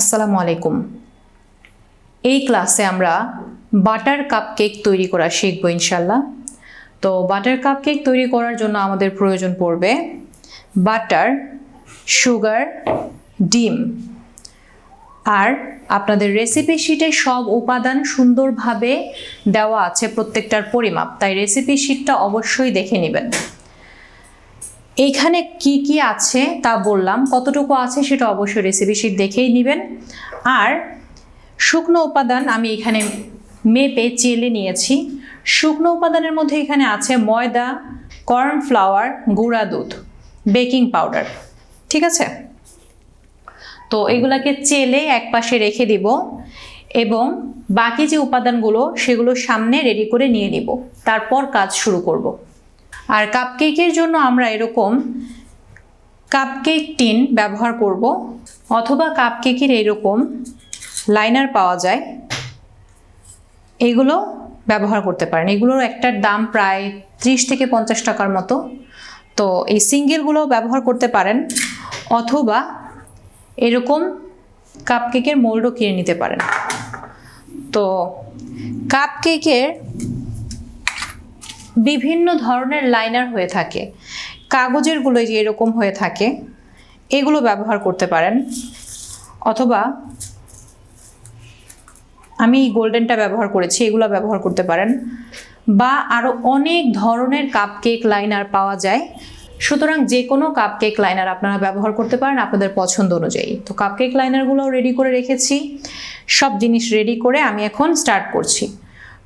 আসসালামু আলাইকুম। এই ক্লাসে আমরা বাটার কাপ কেক তৈরি করা শিখব ইনশাল্লাহ তো বাটার কাপ কেক তৈরি করার জন্য আমাদের প্রয়োজন পড়বে বাটার, সুগার, ডিম। আর আপনাদের রেসিপি শিটে সব উপাদান সুন্দরভাবে দেওয়া আছে প্রত্যেকটার পরিমাপ, তাই রেসিপি শিটটা অবশ্যই দেখে নেবেন। এইখানে কি কি আছে তা বললাম। কতটুকু আছে সেটা অবশ্যই রেসিপি শিট দেখেই নেবেন। আর শুকনো উপাদান আমি এখানে মেপে চেলে নিয়েছি। শুকনো উপাদানের মধ্যে এখানে আছে ময়দা কর্নফ্লাওয়ার গুঁড়া দুধ বেকিং পাউডার ঠিক আছে? তো এগুলাকে চেলে এক পাশে রেখে দিব এবং বাকি যে উপাদানগুলো সেগুলো সামনে রেডি করে নিয়ে নিব। তারপর কাজ শুরু করব। আর কাপকেকের জন্য আমরা এরকম কাপকেক টিন ব্যবহার করব, অথবা কাপকেকের এরকম লাইনার পাওয়া যায়। এগুলো ব্যবহার করতে পারেন। এগুলোর একটার দাম প্রায় ত্রিশ থেকে পঞ্চাশ টাকার মতো। তো এই সিঙ্গেলগুলো ব্যবহার করতে পারেন, অথবা এরকম কাপকেকের মোল্ডও কিনে নিতে পারেন। তো কাপকেকের বিভিন্ন ধরনের লাইনার হয়ে থাকে। কাগজেরগুলো যে এরকম হয়ে থাকে, এগুলো ব্যবহার করতে পারেন। অথবা আমি গোল্ডেনটা ব্যবহার করেছি, এগুলো ব্যবহার করতে পারেন। বা আরও অনেক ধরনের কাপকেক লাইনার পাওয়া যায়। সুতরাং যে কোনো কাপকেক লাইনার আপনারা ব্যবহার করতে পারেন আপনাদের পছন্দ অনুযায়ী। তো কাপকেক লাইনারগুলোও রেডি করে রেখেছি। সব জিনিস রেডি করে আমি এখন স্টার্ট করছি।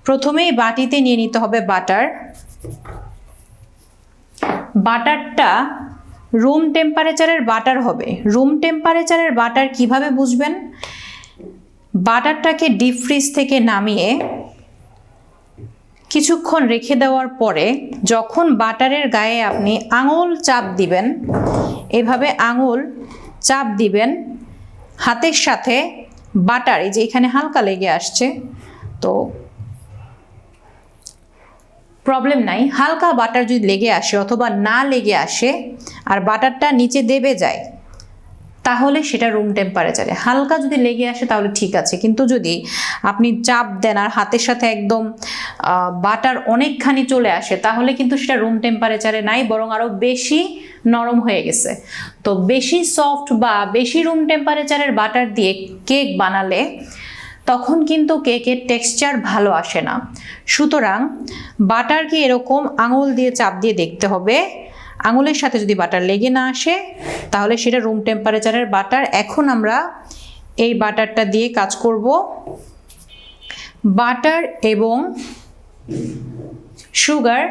প্রথমেই বাটিতে নিয়ে নিতে হবে বাটার বাটারটা রুম টেম্পারেচারের বাটার হবে। রুম টেম্পারেচারের বাটার কীভাবে বুঝবেন? বাটারটাকে ডিপ ফ্রিজ থেকে নামিয়ে কিছুক্ষণ রেখে দেওয়ার পরে যখন বাটারের গায়ে আপনি আঙুল চাপ দিবেন, এভাবে আঙুল চাপ দিবেন, হাতের সাথে বাটার, এই যে এখানে হালকা লেগে আসছে, তো প্রবলেম নাই। হালকা বাটার যদি লেগে আসে অথবা না লেগে আসে আর বাটারটা নিচে দেবে যায়, তাহলে সেটা রুম টেম্পারেচারে হালকা যদি লেগে আসে তাহলে ঠিক আছে। কিন্তু যদি আপনি চাপ দেন আর হাতের সাথে একদম বাটার অনেকখানি চলে আসে, তাহলে কিন্তু সেটা রুম টেম্পারেচারে নাই, বরং আরও বেশি নরম হয়ে গেছে। তো বেশি সফট বা বেশি রুম টেম্পারেচারের বাটার দিয়ে কেক বানালে তখন কিন্তু কেকের টেক্সচার ভালো আসে না। সুতরাং বাটারকে এরকম আঙুল দিয়ে চাপ দিয়ে দেখতে হবে। আঙুলের সাথে যদি বাটার লেগে না আসে, তাহলে সেটা রুম টেম্পারেচারের বাটার। এখন আমরা এই বাটারটা দিয়ে কাজ করব। বাটার এবং সুগার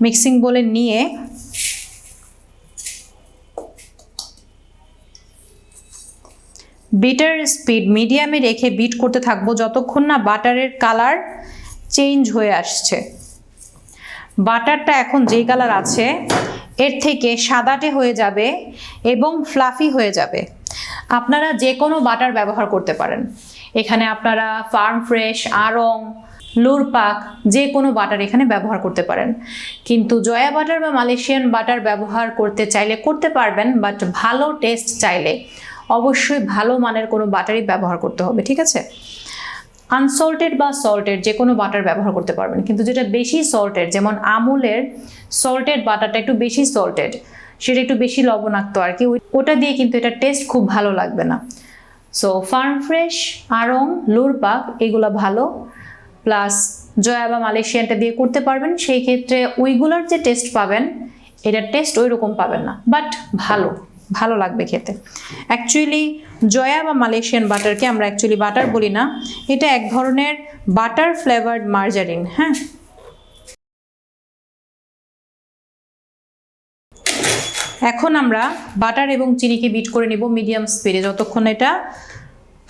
মিক্সিং বলে নিয়ে বিটার স্পিড মিডিয়ামে রেখে বিট করতে থাকব যতক্ষণ না বাটারের কালার চেঞ্জ হয়ে আসছে। বাটারটা এখন যেই কালার আছে, এর থেকে সাদাটে হয়ে যাবে এবং ফ্লাফি হয়ে যাবে। আপনারা যে কোনো বাটার ব্যবহার করতে পারেন। এখানে আপনারা ফার্ম ফ্রেশ আরং লুরপাক যে কোনো বাটার এখানে ব্যবহার করতে পারেন। কিন্তু জয়া বাটার বা মালয়েশিয়ান বাটার ব্যবহার করতে চাইলে করতে পারবেন, বাট ভালো টেস্ট চাইলে। অবশ্যই ভালো মানের কোনো বাটারই ব্যবহার করতে হবে, ঠিক আছে? আনসল্টেড বা সল্টেড যে কোনো বাটার ব্যবহার করতে পারবেন, কিন্তু যেটা বেশি সল্টেড যেমন আমুলের সল্টেড বাটারটা একটু বেশি সল্টেড সেটা একটু বেশি লবণাক্ত আর কি ওটা দিয়ে কিন্তু এটা টেস্ট খুব ভালো লাগবে না। সো ফার্ম ফ্রেশ, আড়ং, লুরপাক, এগুলো ভালো, প্লাস জয়া বা মালয়েশিয়ানটা দিয়ে করতে পারবেন, সেই ক্ষেত্রে ওইগুলোর যে টেস্ট পাবেন এটার টেস্ট ওই রকম পাবেন না বাট ভালো। ভালো লাগবে খেতে। অ্যাকচুয়ালি জয়া বা মালয়েশিয়ান বাটারকে আমরা অ্যাকচুয়ালি বাটার বলি না। এটা এক ধরনের বাটার ফ্লেভার্ড মার্জারিন হ্যাঁ? এখন আমরা বাটার এবং চিনিকে বিট করে নিব মিডিয়াম স্পিডে যতক্ষণ এটা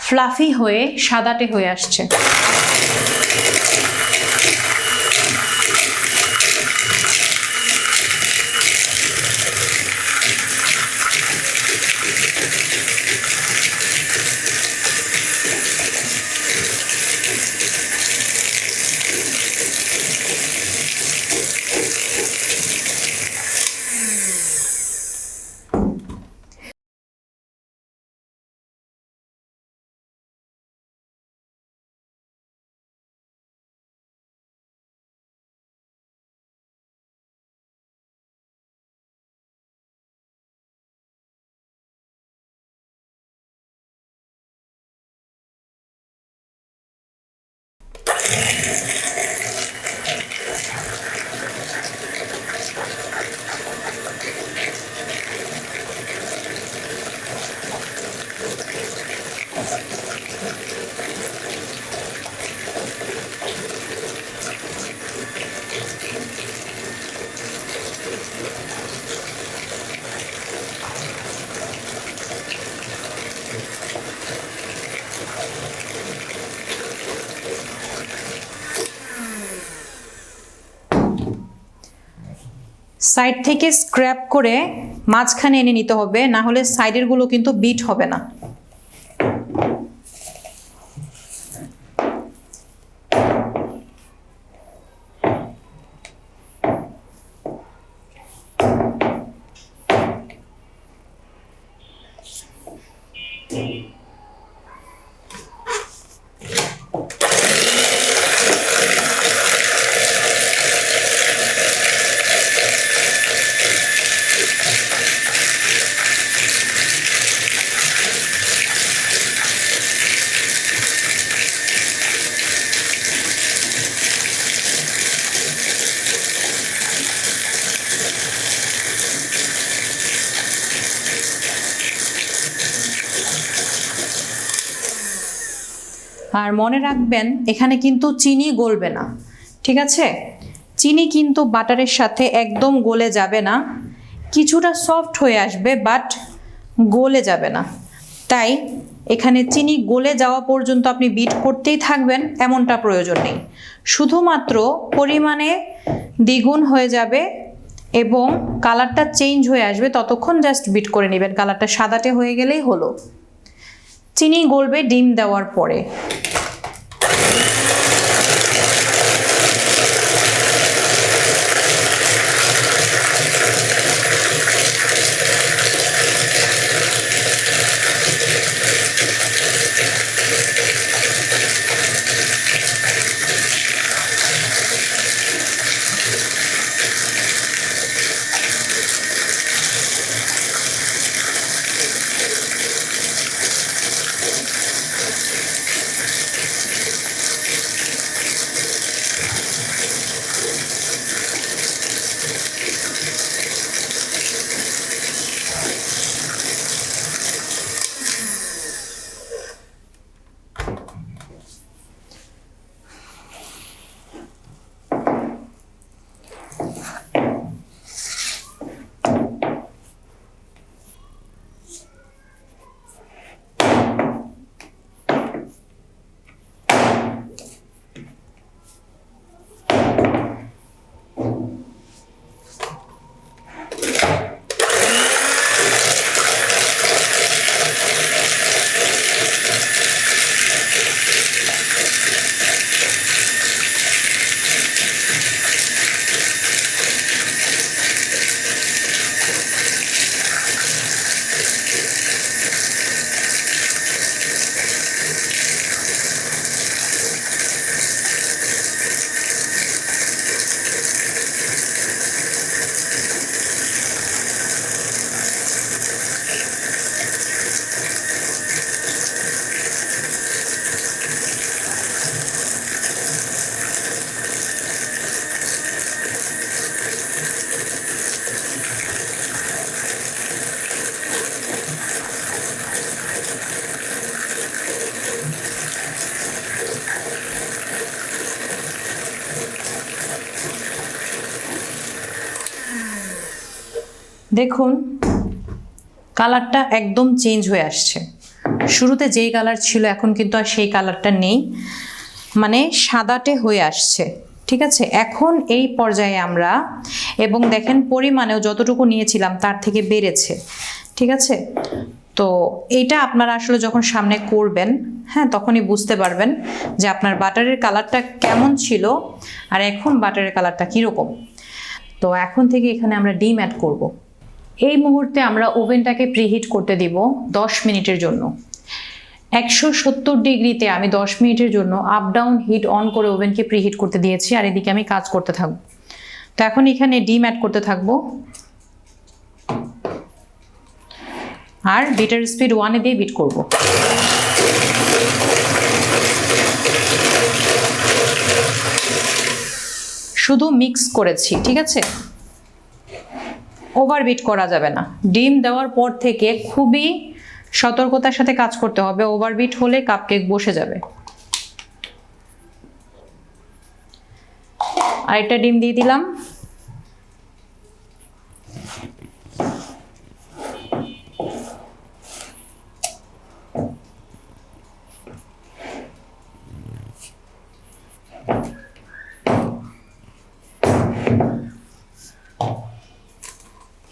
ফ্লাফি হয়ে, সাদাটে হয়ে আসছে। সাইড থেকে স্ক্র্যাপ করে মাঝখানে এনে নিতে হবে, না হলে সাইডেরগুলো কিন্তু বিট হবে না। আর মনে রাখবেন, এখানে কিন্তু চিনি গলবে না, ঠিক আছে? চিনি কিন্তু বাটারের সাথে একদম গলে যাবে না, কিছুটা সফট হয়ে আসবে বাট গলে যাবে না। তাই এখানে চিনি গলে যাওয়া পর্যন্ত আপনি বিট করতেই থাকবেন, এমনটা প্রয়োজন নেই। শুধুমাত্র পরিমাণে দ্বিগুণ হয়ে যাবে এবং কালারটা চেঞ্জ হয়ে আসবে, ততক্ষণ জাস্ট বিট করে নেবেন। কালারটা সাদাটে হয়ে গেলেই হলো। চিনি গলবে ডিম দেওয়ার পরে। দেখুন কালারটা একদম চেঞ্জ হয়ে আসছে। শুরুতে যেই কালার ছিল, এখন কিন্তু আর সেই কালারটা নেই। মানে সাদাটে হয়ে আসছে, ঠিক আছে? এখন এই পর্যায়ে আমরা, এবং দেখেন পরিমাণেও যতটুকু নিয়েছিলাম, তার থেকে বেড়েছে, ঠিক আছে? তো এইটা আপনারা আসলে যখন সামনে করবেন হ্যাঁ তখনই বুঝতে পারবেন যে আপনার বাটারের কালারটা কেমন ছিল, আর এখন বাটারের কালারটা কীরকম। তো এখন থেকে এখানে আমরা ডিম অ্যাড করব। এই মুহূর্তে আমরা ওভেনটাকে প্রিহিট করতে দিব দশ মিনিটের জন্য। একশো সত্তর ডিগ্রিতে আমি দশ মিনিটের জন্য আপ ডাউন হিট অন করে ওভেনকে প্রিহিট করতে দিয়েছি আর এদিকে আমি কাজ করতে থাকব। তো এখন এখানে ডিম অ্যাড করতে থাকব। আর বিটার স্পিড ওয়ানে দিয়ে বিট করব। শুধু মিক্স করেছি, ঠিক আছে? ওভারবিট করা যাবে না। ডিম দেওয়ার পর থেকে খুবই সতর্কতার সাথে কাজ করতে হবে। ওভারবিট হলে কাপকেক বসে যাবে। আরেকটা ডিম দিয়ে দিলাম।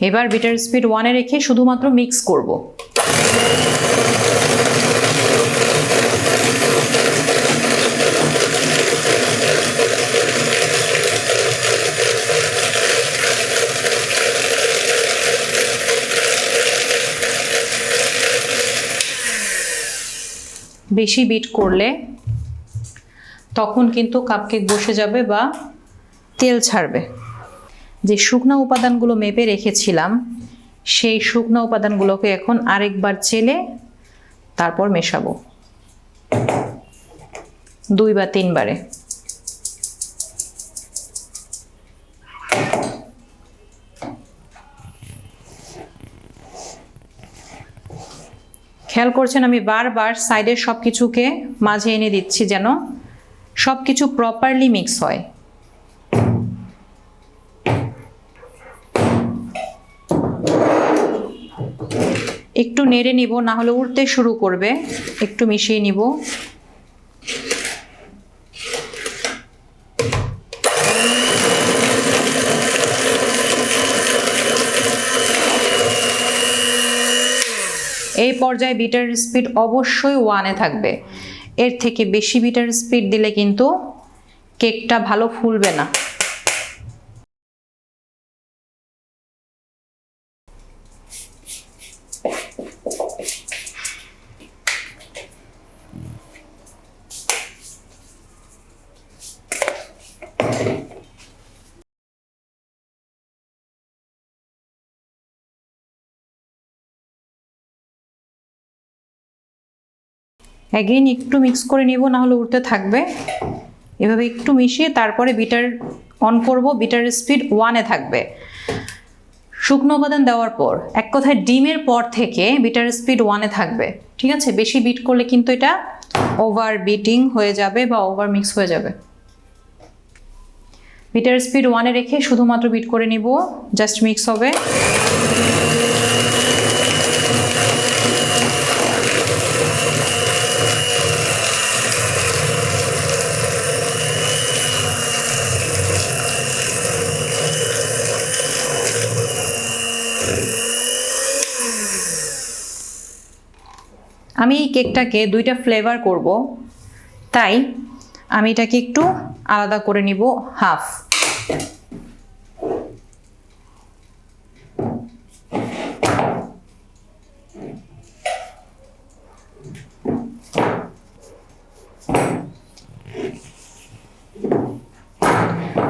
এবার বিটার স্পিড ওয়ানে রেখে শুধুমাত্র মিক্স করব। বেশি বিট করলে তখন কিন্তু কাপকেক বসে যাবে বা তেল ছাড়বে। যে শুকনো উপাদানগুলো মেপে রেখেছিলাম, সেই শুকনো উপাদানগুলোকে এখন আরেকবার চেলে তারপর মেশাবো। দুই বা তিনবারে। খেয়াল করছেন আমি বারবার সাইডের সব কিছুকে মাঝে এনে দিচ্ছি যেন সব কিছু প্রপারলি মিক্স হয়। একটু নেড়ে নিব, না হলে উড়তে শুরু করবে। একটু মিশিয়ে নিব। এই পর্যায়ে বিটার স্পিড অবশ্যই ওয়ানে থাকবে। এর থেকে বেশি বিটার স্পিড দিলে কিন্তু কেকটা ভালো ফুলবে না। অ্যাগেইন একটু মিক্স করে নিব না হলে উঠতে থাকবে। এভাবে একটু মিশিয়ে তারপরে বিটার অন করব বিটার স্পিড ওয়ানে থাকবে। শুকনো উপাদান দেওয়ার পর, এক কথায় ডিমের পর থেকে বিটার স্পিড ওয়ানে থাকবে। ঠিক আছে? বেশি বিট করলে কিন্তু এটা ওভার বিটিং হয়ে যাবে বা ওভার মিক্স হয়ে যাবে। বিটার স্পিড ওয়ানে রেখে শুধুমাত্র বিট করে নিব জাস্ট মিক্স হবে। আমি এই কেকটাকে দুইটা ফ্লেভার করব, তাই আমি এটাকে একটু আলাদা করে নিব হাফ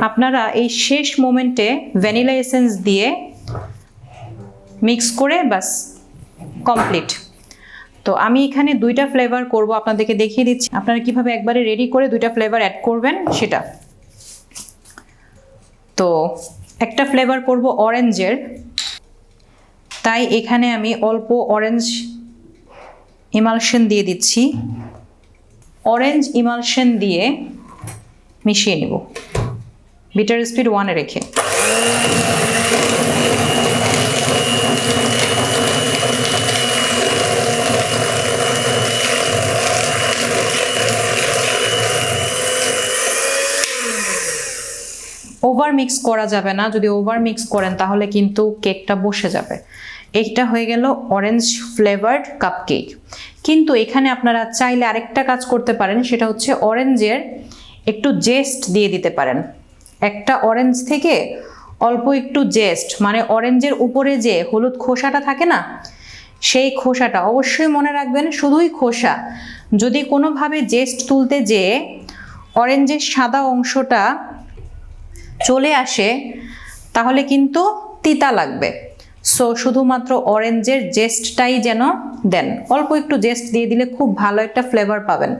আপনারা এই শেষ মোমেন্টে ভ্যানিলা এসেন্স দিয়ে মিক্স করে বাস কমপ্লিট তো আমি এখানে দুইটা ফ্লেভার করব, আপনাদেরকে দেখিয়ে দিচ্ছি। আপনারা কীভাবে একবারে রেডি করে দুইটা ফ্লেভার অ্যাড করবেন সেটা। তো একটা ফ্লেভার করব অরেঞ্জের তাই এখানে আমি অল্প অরেঞ্জ ইমালশন দিয়ে দিচ্ছি। অরেঞ্জ ইমালশন দিয়ে মিশিয়ে নেব। বিটার স্পিড ওয়ানে রেখে। ওভার মিক্স করা যাবে না। যদি ওভার মিক্স করেন, তাহলে কিন্তু কেকটা বসে যাবে। এইটা হয়ে গেল অরেঞ্জ ফ্লেভার্ড কাপ কেক কিন্তু এখানে আপনারা চাইলে আরেকটা কাজ করতে পারেন, সেটা হচ্ছে অরেঞ্জের একটু জেস্ট দিয়ে দিতে পারেন। একটা অরেঞ্জ থেকে অল্প একটু জেস্ট মানে অরেঞ্জের উপরে যে হলুদ খোসাটা থাকে না, সেই খোসাটা অবশ্যই মনে রাখবেন, শুধুই খোসা। যদি কোনোভাবে জেস্ট তুলতে যেয়ে অরেঞ্জের সাদা অংশটা চলে আসে, তাহলে কিন্তু তিতা লাগবে। সো শুধুমাত্র অরেঞ্জের জেস্টটাই যেন দেন। অল্প একটু জেস্ট দিয়ে দিলে খুব ভালো একটা ফ্লেভার পাবেন।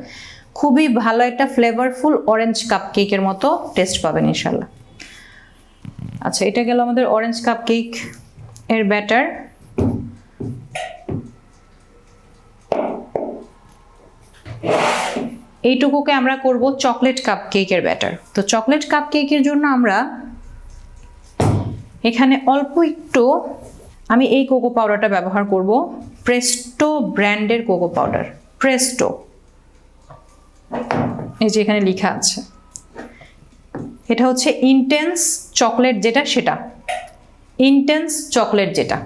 খুবই ভালো একটা ফ্লেভারফুল অরেঞ্জ কাপ কেকের মতো টেস্ট পাবেন ইনশাল্লাহ আচ্ছা এটা গেল আমাদের অরেঞ্জ কাপ কেক এর ব্যাটার এইটুকুকে আমরা করব চকলেট কাপ কেকের ব্যাটার তো চকলেট কাপ কেকের জন্য আমরা এখানে অল্প একটু আমি এই কোকো পাউডারটা ব্যবহার করব। প্রেস্টো ব্র্যান্ডের কোকো পাউডার প্রেস্টো এই যে এখানে লেখা আছে। এটা হচ্ছে ইন্টেন্স চকলেট যেটা, সেটা। ইন্টেন্স চকলেট যেটা।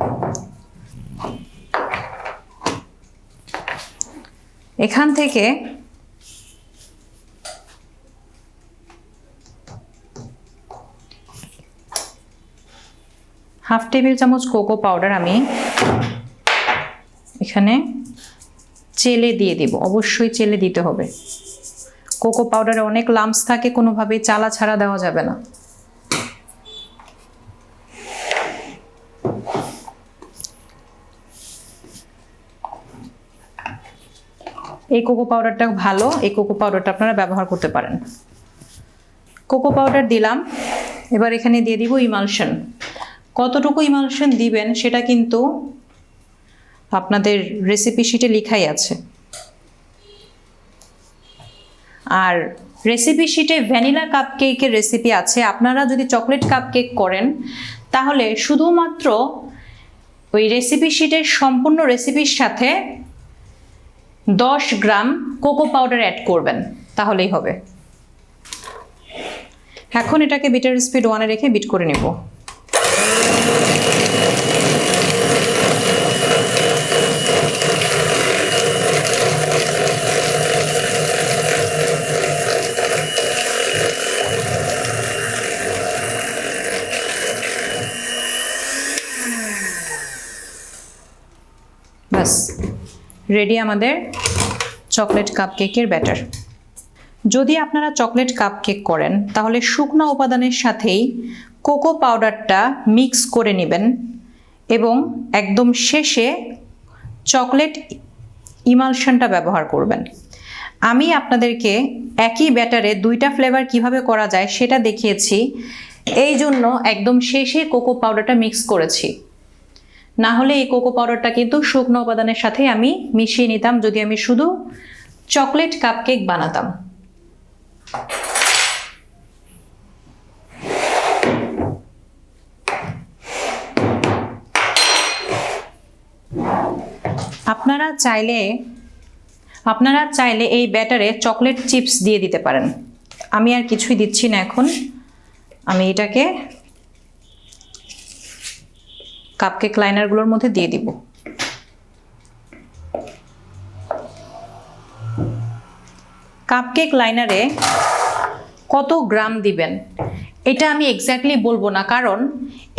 এখান থেকে হাফ টেবিল চামচ কোকো পাউডার আমি এখানে চেলে দিয়ে দিব, অবশ্যই চেলে দিতে হবে। কোকো পাউডারে অনেক লাম্পস থাকে, কোনোভাবেই চালা ছাড়া দেওয়া যাবে না। এই কোকো পাউডারটা ভালো, এই কোকো পাউডারটা আপনারা ব্যবহার করতে পারেন। কোকো পাউডার দিলাম, এবার এখানে দিয়ে দিব ইমালশন। কতটুকু ইমালশন দিবেন সেটা কিন্তু আপনাদের রেসিপি শিটে লেখাই আছে। আর রেসিপি শিটে ভ্যানিলা কাপ কেকের রেসিপি আছে। আপনারা যদি চকলেট কাপ কেক করেন, তাহলে শুধুমাত্র ওই রেসিপি শিটের সম্পূর্ণ রেসিপির সাথে দশ গ্রাম কোকো পাউডার অ্যাড করবেন, তাহলেই হবে। এখন এটাকে বিটার স্পিড ওয়ানে রেখে বিট করে নেব। রেডি আমাদের চকলেট কাপ কেকের ব্যাটার যদি আপনারা চকলেট কাপ কেক করেন, তাহলে শুকনো উপাদানের সাথেই কোকো পাউডারটা মিক্স করে নেবেন এবং একদম শেষে চকলেট ইমালশনটা ব্যবহার করবেন। আমি আপনাদেরকে একই ব্যাটারে দুইটা ফ্লেভার কীভাবে করা যায় সেটা দেখিয়েছি। এই জন্য একদম শেষে কোকো পাউডারটা মিক্স করেছি। না হলে এই কোকো পাউডারটা কিন্তু শুকনো উপাদানের সাথে আমি মিশিয়ে নিতাম, যদি আমি শুধু চকলেট কাপকেক বানাতাম। আপনারা চাইলে আপনারা চাইলে এই ব্যাটারে চকলেট চিপস দিয়ে দিতে পারেন। আমি আর কিছুই দিচ্ছি না এখন। আমি এটাকে কাপকেক লাইনারগুলোর মধ্যে দিয়ে দিব। কাপকেক লাইনারে কত গ্রাম দিবেন? এটা আমি এক্স্যাক্টলি বলব না, কারণ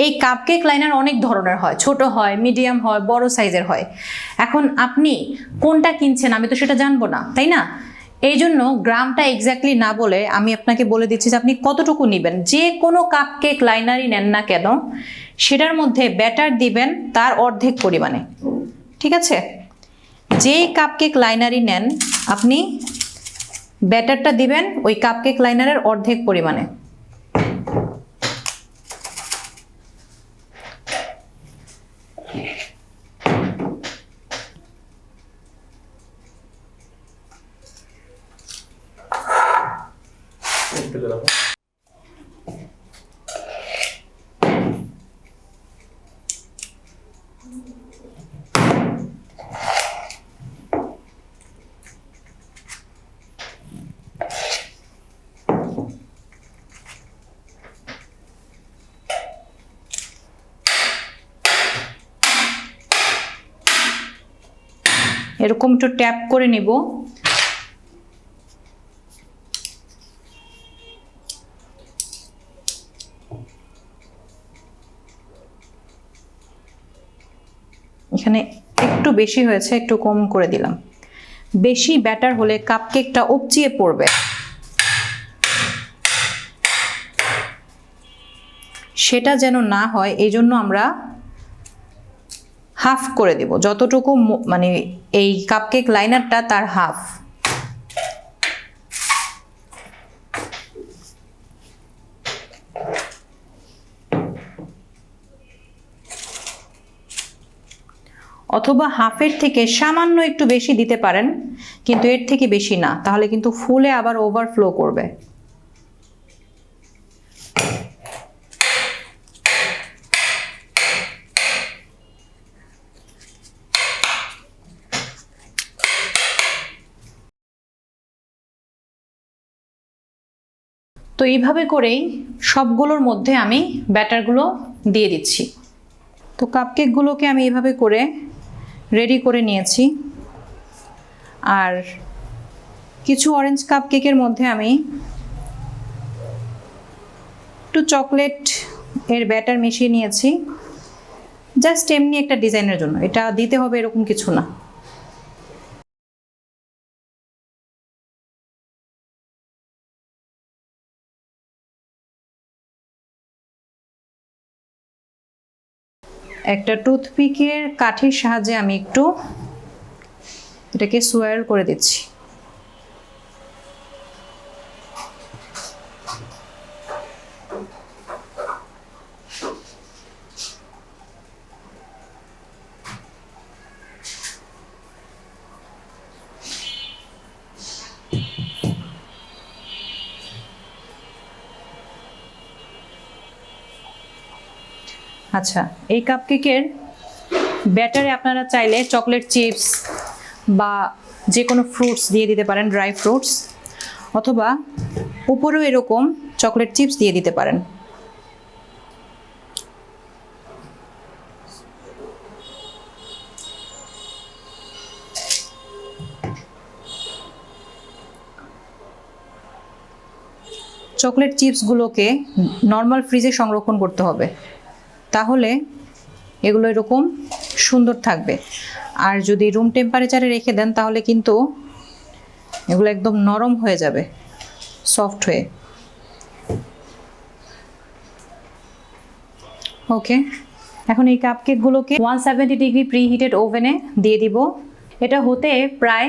এই কাপকেক লাইনার অনেক ধরনের হয়। ছোট হয় মিডিয়াম হয়, বড় সাইজের হয়। এখন আপনি কোনটা কিনছেন আমি তো সেটা জানব না, তাই না? এই জন্য গ্রামটা এক্স্যাক্টলি না বলে আমি আপনাকে বলে দিচ্ছি যে আপনি কতটুকু নেবেন। যে কোনো কাপকেক লাইনারই নেন না কেন, সেটার মধ্যে ব্যাটার দিবেন তার অর্ধেক পরিমাণে। ঠিক আছে? যেই কাপকেক লাইনারই নেন, আপনি ব্যাটারটা দিবেন, ওই কাপকেক লাইনারের অর্ধেক পরিমাণে। এরকম একটু ট্যাপ করে নিব। এখানে একটু বেশি হয়েছে, একটু কম করে দিলাম। বেশি ব্যাটার হলে কাপকেকটা উপচিয়ে পড়বে। সেটা যেন না হয়, এই জন্য আমরা হাফ করে দেব। যতটুকু মানে এই কাপকেক লাইনারটা তার হাফ অথবা হাফের থেকে সামান্য একটু বেশি দিতে পারেন, কিন্তু এর থেকে বেশি না। তাহলে কিন্তু ফুলে আবার ওভারফ্লো করবে। এইভাবে করেই সবগুলোর মধ্যে আমি ব্যাটারগুলো দিয়ে দিচ্ছি। তো কাপকেকগুলোকে আমি এইভাবে করে রেডি করে নিয়েছি। আর কিছু অরেঞ্জ কাপকেকের মধ্যে আমি একটু চকলেট এর ব্যাটার মিশিয়ে নিয়েছি। জাস্ট এমনি একটা ডিজাইনের জন্য। এটা দিতে হবে এরকম কিছু না। একটা টুথপিকের কাঠির সাহায্যে আমি একটু এটাকে সোয়ার করে দিচ্ছি। আচ্ছা এই কাপকেকের ব্যাটারে আপনারা চাইলে চকলেট চিপস বা যে কোনো ফ্রুটস দিয়ে দিতে পারেন ড্রাই ফ্রুটস অথবা উপরেও এরকম চকলেট চিপস দিয়ে দিতে পারেন। চকলেট চিপসগুলোকে নর্মাল ফ্রিজে সংরক্ষণ করতে হবে। তাহলে এগুলো এরকম সুন্দর থাকবে। আর যদি রুম টেম্পারেচারে রেখে দেন, তাহলে কিন্তু এগুলো একদম নরম হয়ে যাবে সফট হয়ে। ওকে এখন এই কাপকেকগুলোকে one seventy degree preheated ওভেনে দিয়ে দিব। এটা হতে প্রায়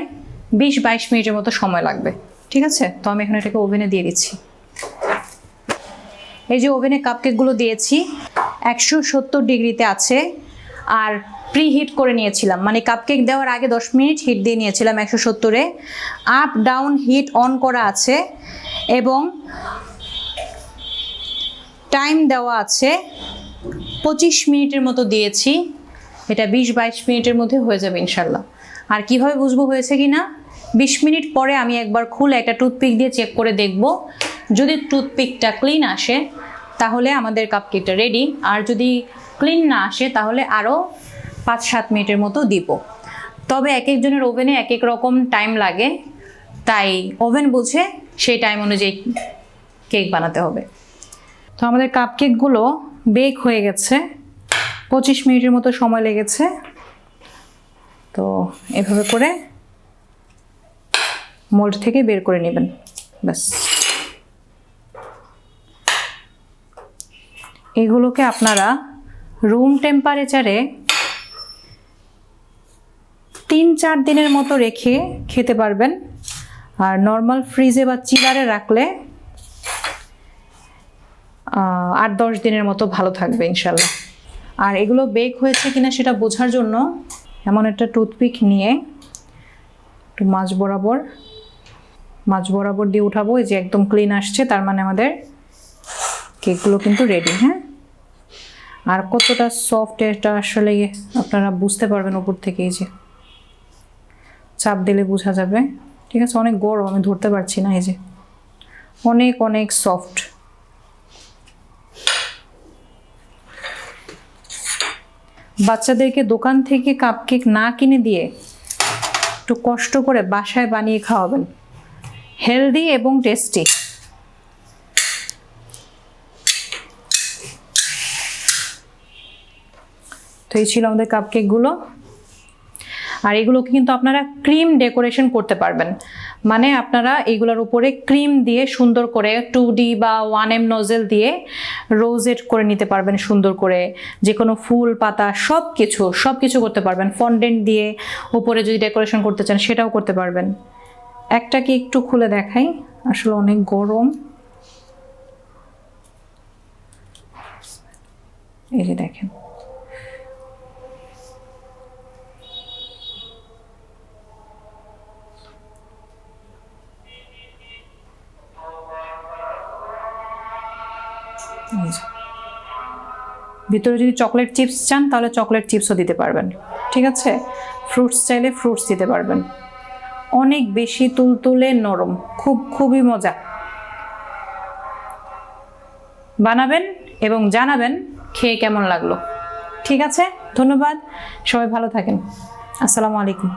বিশ বাইশ মিনিটের মতো সময় লাগবে। ঠিক আছে? তো আমি এখন এটাকে ওভেনে দিয়ে দিচ্ছি। এই যে ওভেনে কাপকেকগুলো দিয়েছি একশো সত্তর ডিগ্রিতে আছে আর প্রি হিট করে নিয়েছিলাম। মানে কাপকেক দেওয়ার আগে দশ মিনিট হিট দিয়ে নিয়েছিলাম একশো সত্তরে। আপ ডাউন হিট অন করা আছে এবং টাইম দেওয়া আছে পঁচিশ মিনিটের মতো দিয়েছি। এটা বিশ বাইশ মিনিটের মধ্যে হয়ে যাবে ইনশাল্লাহ আর কীভাবে বুঝব হয়েছে কি না? বিশ মিনিট পরে আমি একবার খুলে একটা টুথপিক দিয়ে চেক করে দেখব। যদি টুথপিকটা ক্লিন আসে তাহলে আমাদের কাপকেকটা রেডি আর যদি ক্লিন না আসে, তাহলে আরও পাঁচ সাত মিনিটের মতো দিব। তবে এক একজনের ওভেনে এক এক রকম টাইম লাগে। তাই ওভেন বুঝে সেই টাইম অনুযায়ী কেক বানাতে হবে। তো আমাদের কাপকেকগুলো বেক হয়ে গেছে। পঁচিশ মিনিটের মতো সময় লেগেছে। তো এভাবে করে মোল্ড থেকে বের করে নেবেন। ব্যাস। এগুলোকে আপনারা রুম টেম্পারেচারে তিন চার দিনের মতো রেখে খেতে পারবেন। আর নর্মাল ফ্রিজে বা চিলারে রাখলে আট দশ দিনের মতো ভালো থাকবে ইনশাল্লাহ। আর এগুলো বেক হয়েছে কিনা সেটা বোঝার জন্য এমন একটা টুথপিক নিয়ে একটু মাছ বরাবর মাছ বরাবর দিয়ে উঠাবো। এই যে একদম ক্লিন আসছে, তার মানে আমাদের কেকগুলো কিন্তু রেডি হ্যাঁ? আর কতটা সফট এটা আসলে আপনারা বুঝতে পারবেন উপর থেকে এই যে। চাপ দিলে বোঝা যাবে। ঠিক আছে, অনেক গরম, আমি ধরতে পারছি না এই যে। অনেক অনেক সফট বাচ্চাদেরকে দোকান থেকে কাপকেক না কিনে দিয়ে একটু কষ্ট করে বাসায় বানিয়ে খাওয়াবেন। হেলদি এবং টেস্টি তো এই ছিল আমাদের কাপকেকগুলো আর এগুলোকে কিন্তু আপনারা ক্রিম ডেকোরেশন করতে পারবেন। মানে আপনারা এগুলোর উপরে ক্রিম দিয়ে সুন্দর করে টু ডি বা ওয়ান এম নজেল দিয়ে রোজেট করে নিতে পারবেন সুন্দর করে। যে কোনো ফুল, পাতা সব কিছু সব কিছু করতে পারবেন। ফন্ডেন্ট দিয়ে উপরে যদি ডেকোরেশন করতে চান সেটাও করতে পারবেন। একটাকে একটু খুলে দেখাই। আসলে অনেক গরম। এই যে দেখেন। ভিতরে যদি চকলেট চিপস চান, তাহলে চকলেট চিপসও দিতে পারবেন, ঠিক আছে? ফ্রুটস চাইলে ফ্রুটস দিতে পারবেন। অনেক বেশি তুলতুলে নরম, খুব খুবই মজা। বানাবেন এবং জানাবেন খেয়ে কেমন লাগল। ঠিক আছে? ধন্যবাদ। সবাই ভালো থাকেন। আসসালামু আলাইকুম।